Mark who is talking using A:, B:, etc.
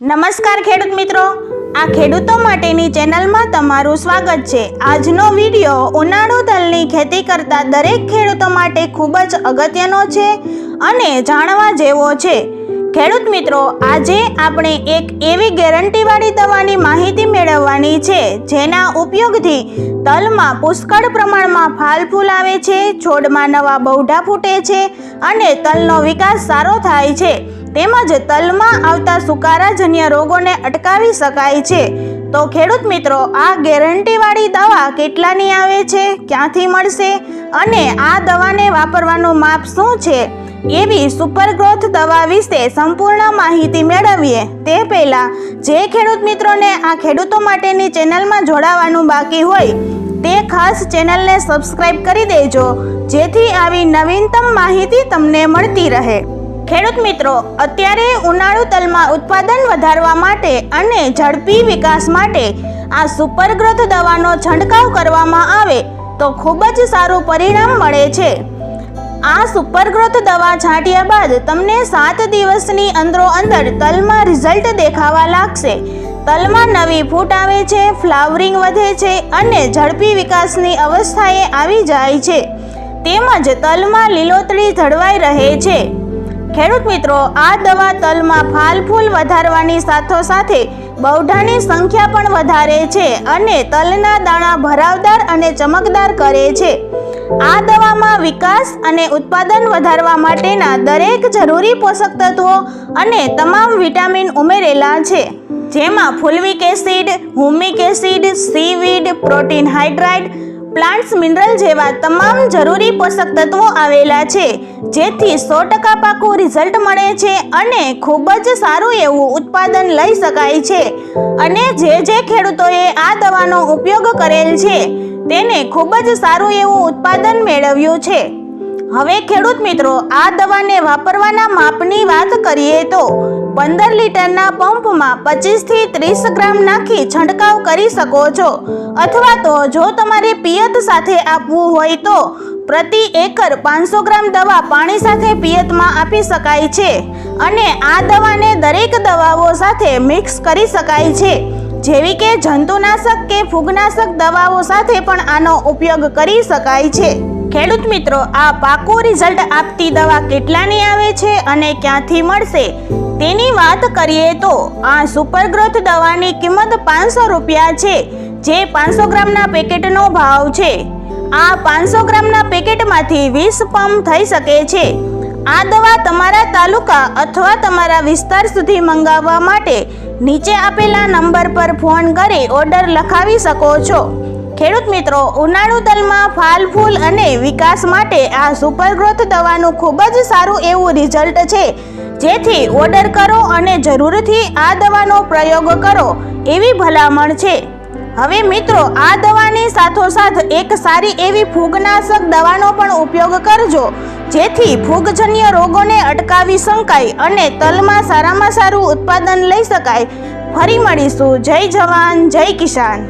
A: નમસ્કાર ખેડૂત મિત્રો. આ ખેડૂતો માટેની ચેનલમાં તમારું સ્વાગત છે. આજનો વિડિયો ઉનાળુ તલની ખેતી કરતા દરેક ખેડૂતો માટે ખૂબ જ અગત્યનો છે અને જાણવા જેવો છે. ખેડૂત મિત્રો, આજે આપણે એક એવી ગેરંટીવાળી દવાની માહિતી મેળવવાની છે, જેના ઉપયોગથી તલમાં પુષ્કળ પ્રમાણમાં ફાલ ફૂલ આવે છે, છોડમાં નવા બહુઢા ફૂટે છે અને તલનો વિકાસ સારો થાય છે. તેમજ તલમાં આવતા સુકારાજન્ય રોગોને અટકાવી શકાય છે. તો ખેડૂત મિત્રો, આ ગેરંટીવાળી દવા કેટલાની આવે છે? ક્યાંથી મળશે? અને આ દવાને વાપરવાનું માપ શું છે? એવી સુપર ગ્રોથ દવા વિશે સંપૂર્ણ માહિતી મેળવીએ. તે પહેલાં, જે ખેડૂત મિત્રોને આ ખેડૂતો માટેની ચેનલમાં જોડાવાનું બાકી હોય, તે ખાસ ચેનલને સબસ્ક્રાઇબ કરી દેજો, જેથી આવી નવીનતમ માહિતી તમને મળતી રહે. ખેડૂત મિત્રો, અત્યારે ઉનાળુ તલમાં ઉત્પાદન વધારવા માટે અને ઝડપી વિકાસ માટે આ સુપર ગ્રોથ દવાનો છંટકાવ કરવામાં આવે તો ખૂબ જ સારું પરિણામ મળે છે. આ સુપર ગ્રોથ દવા છાંટ્યા બાદ તમને સાત દિવસની અંદરો અંદર તલમાં રિઝલ્ટ દેખાવા લાગશે. તલમાં નવી ફૂટ આવે છે, ફ્લાવરિંગ વધે છે અને ઝડપી વિકાસની અવસ્થાએ આવી જાય છે. તેમજ તલમાં લીલોતરી જળવાઈ રહે છે. ખેડૂત મિત્રો, આ દવા તલમાં ફાલ ફૂલ વધારવાની સાથોસાથે બૌઢાની સંખ્યા પણ વધારે છે અને તલના દાણા ભરાવદાર અને ચમકદાર કરે છે. આ દવામાં વિકાસ અને ઉત્પાદન વધારવા માટેના દરેક જરૂરી પોષક તત્વો અને તમામ વિટામિન ઉમેરેલા છે, જેમાં fulvic acid, humic acid, seaweed, protein hydride plants mineral જેવા તમામ જરૂરી પોષક તત્વો આવેલા છે. જેથી સો ટકા પાકું રિઝલ્ટ મળે છે અને ખૂબ જ સારું એવું ઉત્પાદન લઈ શકાય છે. અને જે જે ખેડૂતોએ આ દવાનો ઉપયોગ કરેલ છે, તેને ખૂબ જ સારું એવું ઉત્પાદન મેળવ્યું છે. હવે ખેડૂત મિત્રો, આ દવાને વાપરવાના માપની વાત કરીએ તો પંદર લીટરના પંપમાં પચીસથી ત્રીસ ગ્રામ નાખી છંટકાવ કરી શકો છો. અથવા તો જો તમારે પિયત સાથે આપવું હોય તો પ્રતિ એકર પાંચસો ગ્રામ દવા પાણી સાથે પિયતમાં આપી શકાય છે. અને આ દવાને દરેક દવાઓ સાથે મિક્સ કરી શકાય છે. જેવી કે જંતુનાશક કે ફૂગનાશક દવાઓ સાથે પણ આનો ઉપયોગ કરી શકાય છે. ખેડૂત મિત્રો, આ પાકું રિઝલ્ટ આપતી દવા કેટલાની આવે છે અને ક્યાંથી મળશે? તેની વાત કરીએ તો આ સુપર ગ્રોથ દવાની કિંમત પાંચસો રૂપિયા છે, જે પાંચસો ગ્રામના પેકેટનો ભાવ છે. આ પાંચસો ગ્રામના પેકેટમાંથી વીસ પંપ થઈ શકે છે. આ દવા તમારા તાલુકા અથવા તમારા વિસ્તાર સુધી મંગાવવા માટે નીચે આપેલા નંબર પર ફોન કરી ઓર્ડર લખાવી શકો છો. ખેડૂત મિત્રો, ઉનાળુ તલમાં ફાલ ફૂલ અને વિકાસ માટે આ સુપર ગ્રોથ દવાનું ખૂબ જ સારું એવું રિઝલ્ટ છે. જેથી ઓર્ડર કરો અને જરૂરથી આ દવાનો પ્રયોગ કરો, એવી ભલામણ છે. હવે મિત્રો, આ દવાની સાથોસાથ એક સારી એવી ફૂગનાશક દવાનો પણ ઉપયોગ કરજો, જેથી ફૂગજન્ય રોગોને અટકાવી શકાય અને તલમાં સારામાં સારું ઉત્પાદન લઈ શકાય. ફરી મળીશું. જય જવાન, જય કિસાન.